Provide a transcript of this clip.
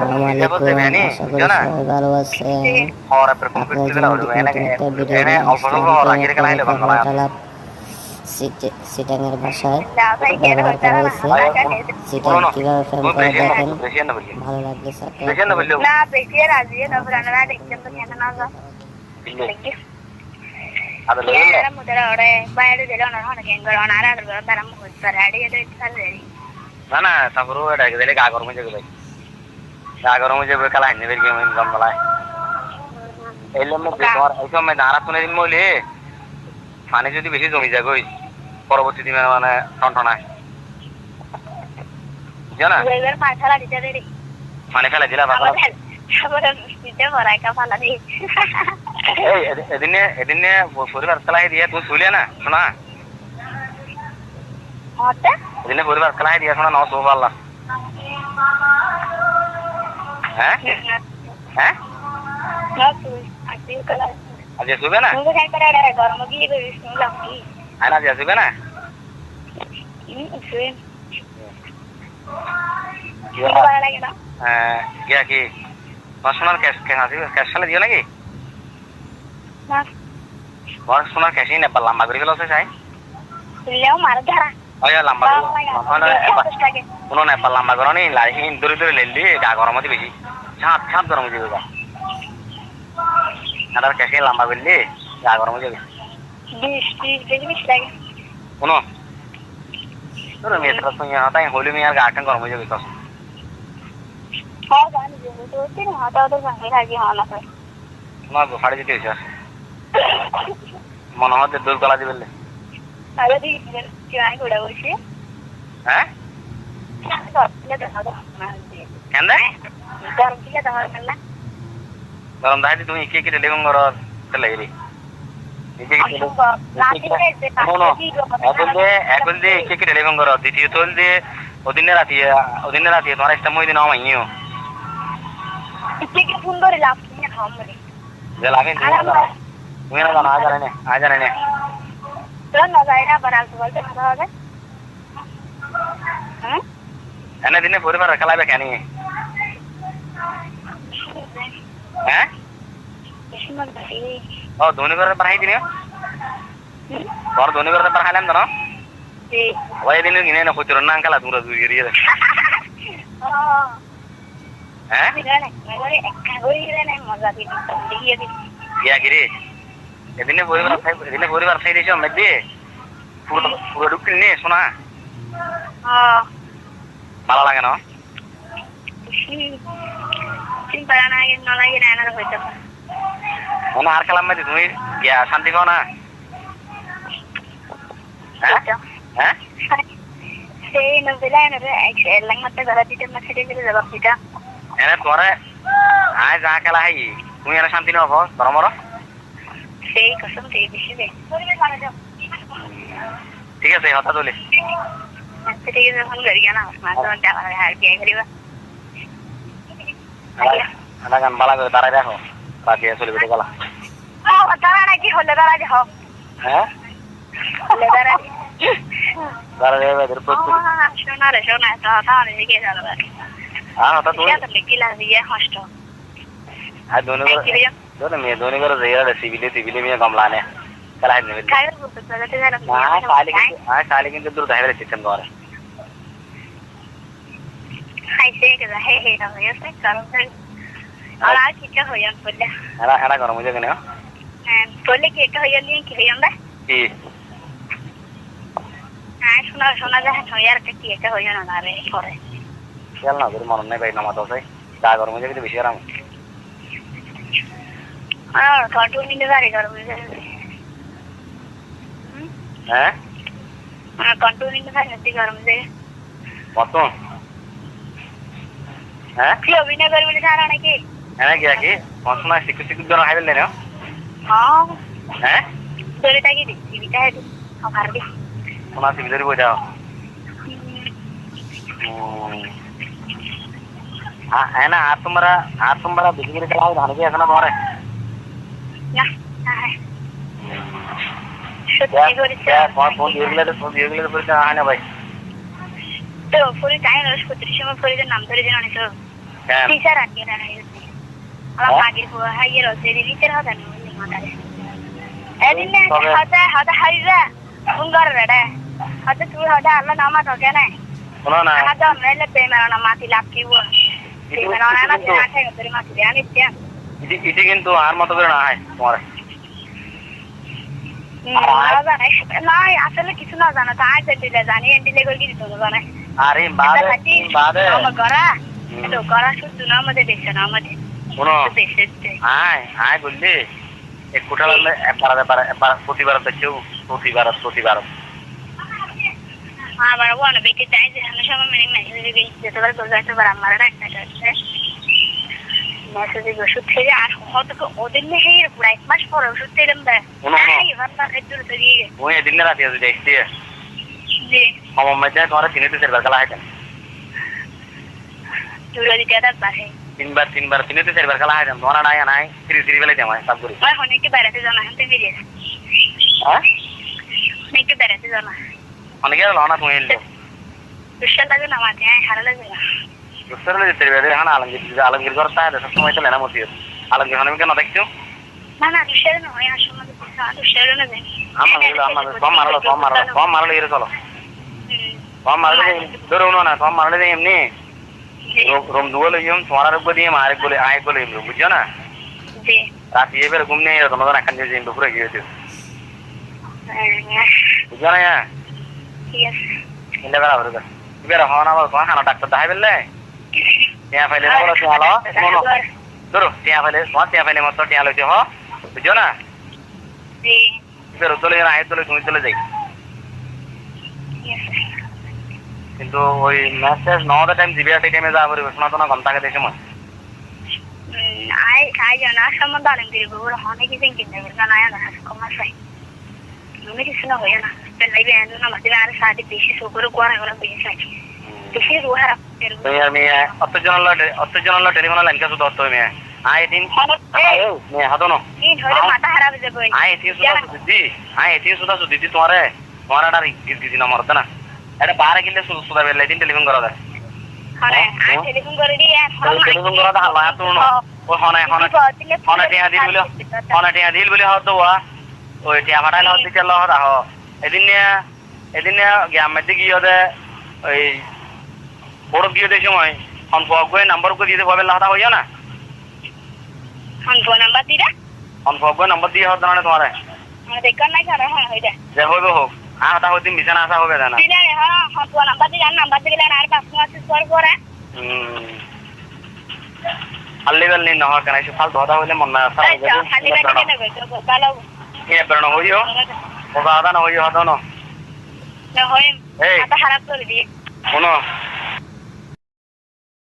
আসসালামু আলাইকুম আশা করি সবাই ভালো আছেন। সিটাঙের ভাষায় ব্যবহার করা হয়েছে। সিটাং কীভাবে ফ্রেম করে দেখেন ভালো perché. না না কেন না যা দেখি Ada lo ಯಾರ ಮುದರ ಒಡೆ ಬಾಯಡು ಜಲ ಒಣ ಹೊಣ ಕೆಂಗರ ಒಣ ಆರ ಅದ್ರ ಬರ ಮುಗ್ತಾರ ಅಡಿ ಅದು ಇತ್ತಲ್ಲ Na na saburu ada ke dele gagor mu jago. Gagor mu jago kala henne berge mu gam bala. এলে মধ্যে তোমার এই সময় দাঁড়া শুনে দিন বলে পানি যদি বেশি জমি যায় গই পরবর্তী দিনে মানে টনটনায় জানা এবার মাথালা দিতে দেরি পানি ফেলে দিলা বাবা আবার আবার দিতে বড় একটা ফালা দি এই এদি- এদিনে এদিনে পরিবার চালাই দিয়ে তুমি শুলিয়া না শোনা হতে এদিনে পরিবার চালাই দিয়ে শোনা নাও সব আল্লাহ হ্যাঁ? হ্যাঁ? শুবে না? শুবে না হ্যাঁ গিয়া কি? পড়াশোনার ক্যাশ ক্যাশ আসিবে দিও নাকি? পড়াশোনার ক্যাশই করে গেল চাই মার ওই লম্বা কোনো নেপাল লম্বা করো নি লাইন দূরে দূরে লেলি গা গরম হতে বেশি ছাপ ছাপ গরম যাবে গা আর ক্যাশে লম্বা করলি গা গরম লাগে। শুনো। তোর মেয়েটার সঙ্গে হতাই হলি মেয়ে গা কান গরম হয়ে যাবে কস হ্যাঁ হাতা মনে হচ্ছে দূর গলা দিবে আরে দি কি তুমি টেলিফোন করো এখন কে দ্বিতীয়ত হল দিয়ে ওদিনে রাতি ওদিনে রাতি তোমার একটা মই দিন আমাইও থেকে সুন্দর লাভ যে তুমি না জানো তুমি না জানো আজ জানে আজ জানে না তো না যায় না বানাল তো বলতে কথা হবে হ্যাঁ এনে দিনে পরিবার খেলাবে কেন হ্যাঁ সুন্দর ভাই ও ধনী করে পড়াই দিনে তোর ধনী না খুচরো না? আঙ্কালা দূরে দূরে গিয়ে ও হ্যাঁ বিগানে মানে আর খেলাম মেদি তুমি শান্তি পাও না? হ্যাঁ তোরে আয় যা খেলা হাই তুমি শান্তি নব গরমর সেই কসম সেই বেশি দে। ঠিক আছে হতা তুলি। ঠিক আছে ফোন করি না মাছ টাকা হার বিয়ে করিবা। এটা গান বালা করে দাঁড়াই দেখো বাকি চলি বেটে গলা। দাঁড়া নাকি হলে দাঁড়া যে হোক। হ্যাঁ? হলে দাঁড়া দাঁড়াই দেবে এদের প্রস্তুত শোনা রে তো তাহলে যাবে। আর দিয়ে কে না যাবে না বলে কি কে হইয়ান দিয়ে কি হইয়ান দা কি শোনা শোনা যায় হইয়ার কি কে হইয়ান না রে করে খেয়াল না করে নাই ভাই নামাজ আছে গা গরম হয়ে যাবে বেশি আরাম আর কাটু নিলে গাড়ি গরম হয়ে যায় হ্যাঁ আর কাটু নিলে গাড়ি গরম হয়ে যায় কত হ্যাঁ কি অভিনয় করবি সারা নাকি হ্যাঁ গিয়া কি পড়াশোনা শিখু শিখু জন হাইবেল না হ্যাঁ হ্যাঁ দড়িটা কি দিচ্ছি বিটা হেঁটে আমার দি শোনা সিভিলের বই দাও হ্যাঁ না আর তোমরা আর তোমরা বেশি করে খেলা ধান কি আছে না তোমার না সত্যি করেছে। ফোন দিয়ে গেলে ফোন দিয়ে গেলে পরে হয় না ভাই। তো ফুরি টাইম রস করতে সময় ফুরি নাম ধরে জানো তো? কেন? টিচার আনকে না আমার মাগির বুয়া হাইয়ের হচ্ছে টিচার হতা না বলি মাতারে এদিন না হতা হতা হাইজা উঙ্গর রেডে হতা তুই হতা আল্লাহ নামা তোকে না শোনো না। হতা লাকি বুয়া পেমেনা না না মাতি রে আমি তিয়া ইটি- কিন্তু আর মতো করে না হয় তোমার। না আসলে কিছু না জানো তো আজ দিলে জানি দিলে করে কিছু তো জানে। আরে বাদে বাদে। আমার গড়া তো গড়া শুধু না আমাদের দেশে না আমাদের শোনো। আয় আয় বললি এক প্রতিবার দেখছ প্রতিবার প্রতিবার বেঁকে চাই যে আমি সবাই মানে মেসেজ যেতেবার যাইতে পারে আমার একটা আছে মেসেজ ওষুধ থেকে আর কত ওদের হেয়ে পুরো এক মাস পরে ওষুধ দিলাম দেয়। গেছে। মুই এদিন রাতে যদি দেখছি। জি আমার মধ্যে তোমার তিনে চারবার খেলা হয় চুলো দিতে দাঁত বাড়ে তিনবার তিনবার তিনে চারবার খেলা হয় তোমার নাই নাই সিরি সিরি বেলে জামাই সব করি। ওই অনেকে বেড়াতে জানা হাতে বেরিয়ে হ্যাঁ? অনেকে বেড়াতে জানা మనకే లోనకు పోయిండు దుస్తరులు తెలియదు కానీ అలాగే అలాగే ఇరుగొరతా దశస్వం అయితే నెనమోతి అలాగే హనుమకి నా దక్ష్యం సోమవారం సోమవారం సోమవారం ఇరు సోలో సోమవారం దూరం సోమవారం ఏమి రెండు రోజులు ఏం సోమవారం కూడా ఏం ఆరోగ్యం ఆరోగ్యం ఏం బుజ్జానా না বলি বলে বলে না না আছে ইন্দা বেড়া হওয়া না বলো হানা ডাক্তার দেখাই বেললে টিয়া ফাইলে বলো টিয়া লো শোনো ধরো টিয়া ফাইলে তোমার টিয়া ফাইলে মতো টিয়া লইতে হ। বুঝছ না? বেরো চলে যাই আয় চলে তুমি চলে যাই। কিন্তু ওই মেসেজ নটা টাইম আট টাইমে যা করি শোনা তো না মন। আই আই জানা সম্বন্ধ আলেম দিয়ে বড় অনেক কিছু কিনতে পারবে না না না কমার সাই হয় মেয়ে অত্যাচার অত্যাচার টেলিফোন লাইন কাছে ধরতে মেয়ে আয় দিন মেয়ে হাতো ন। এই ধরে মাথা খারাপ হয়ে যাবে? আয় এটি সুদা দিদি। আয় এটি সুদা দিদি তোমারে। তোমার একটা গিজ গিজি না? এটা বারে কিনলে সুদা বেলে দিন টেলিফোন করা দেয় হরে আই টেলিফোন করে দিয়ে টেলিফোন করা দা হালা তো ও হনে হনে হনে টিয়া দিল বলে হনে টিয়া দিল বলে হতো ওয়া ওই টিয়া ফাটাইলে হতে চলো রাহ এদিন এদিন নিয়ে গ্রাম মধ্যে গিয়ে দে ওই বড় গিয়ে দে সময় হন ফগয়ে নাম্বার করে দিতে পারবে লাহা হইয়া না ফোন ফোন নাম্বার দিরা হন ফগয়ে নাম্বার দিয়ে হতো না তোমারে দেখার নাই কারণ হ্যাঁ হইটা যে হইবে হোক আহ তা হইতে বিছানা আসা হবে না দিলে হ্যাঁ ফোন ফোন নাম্বার দিলে নাম্বার দিলে আর পাঁচ মাস পর পরে বেল নি নহর কেন এসে ফালতু হতা হইলে মন না আসা এই তো খালি বাকি কেন কইছো ভালো এ বেরনো হইও ওটা আদা না হইও হতো